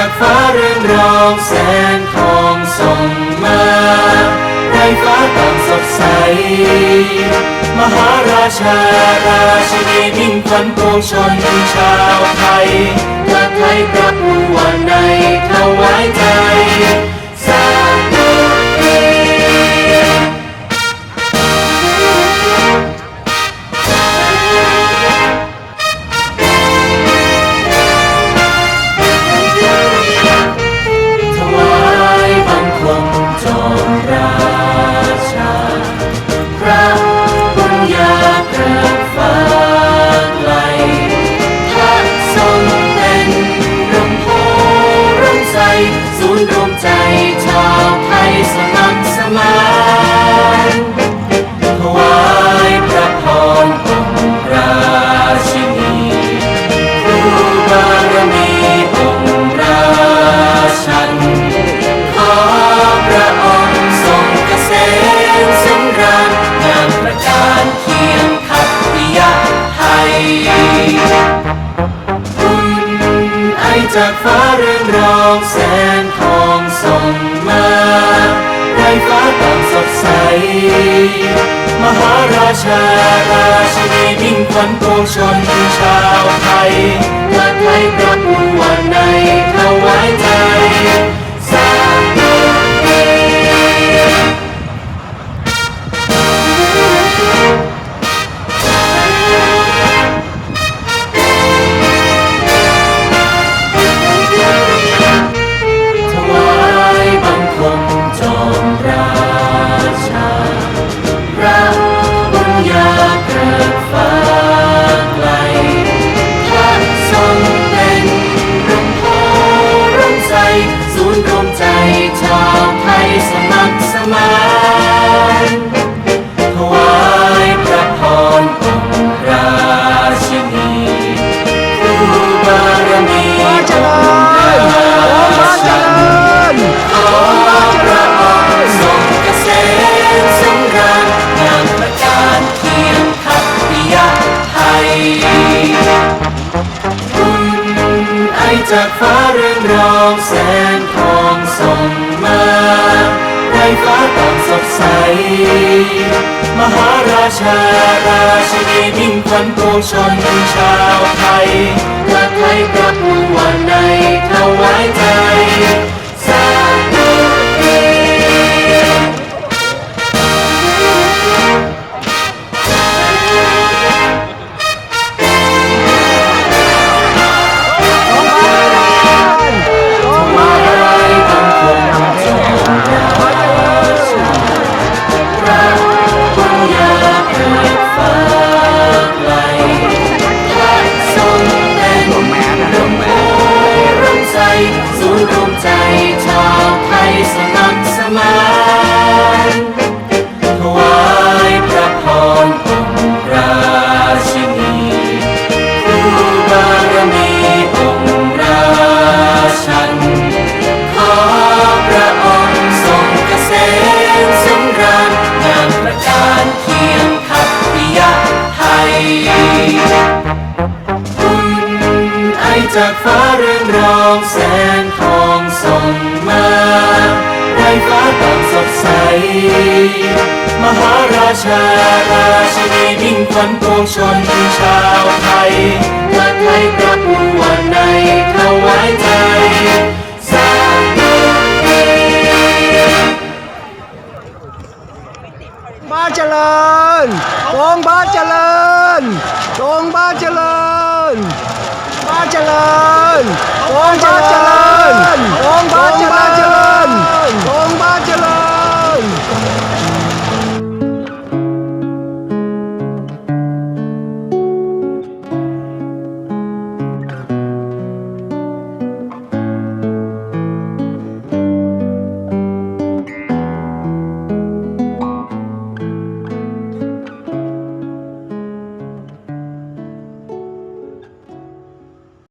ากฟ้าเรืองรองแสงทองส่องมาในฟ้าต่างสดใส มหาราชาราชินีมิ่งขวัญปวงชนชาวไทยพระไทยพระผู้วันในถวายใจ ไทยคุณไอจากฟ้าเรื่องรองแสงทองส่งมาไรฟ้าต่างสดใส มหาราชาราชินีมิ่งขวัญปวงชนชาวไทยพระไทยพระผู้วันในถวายใจ จากฟ้าเรื่องรองแสงทองส่องมา ในฟ้าต่างสดใส มหาราชาราชินีมิ่งขวัญปวงชนชาวไทยพระไทยพระผู้วันในถวายใจ จากฟ้าเรื่องรองแสงทองส่องมาไรฟ้าต่างสดใส มหาราชาราชินีมิ่งขวัญปวงชนชาวไทยพระไทยพระผู้วันในถวายใจสาธุบ้านเจริญตรงบ้านเจริญตรงบ้านเจริญ เจริญองค์พระเจริญองค์พระเจริญ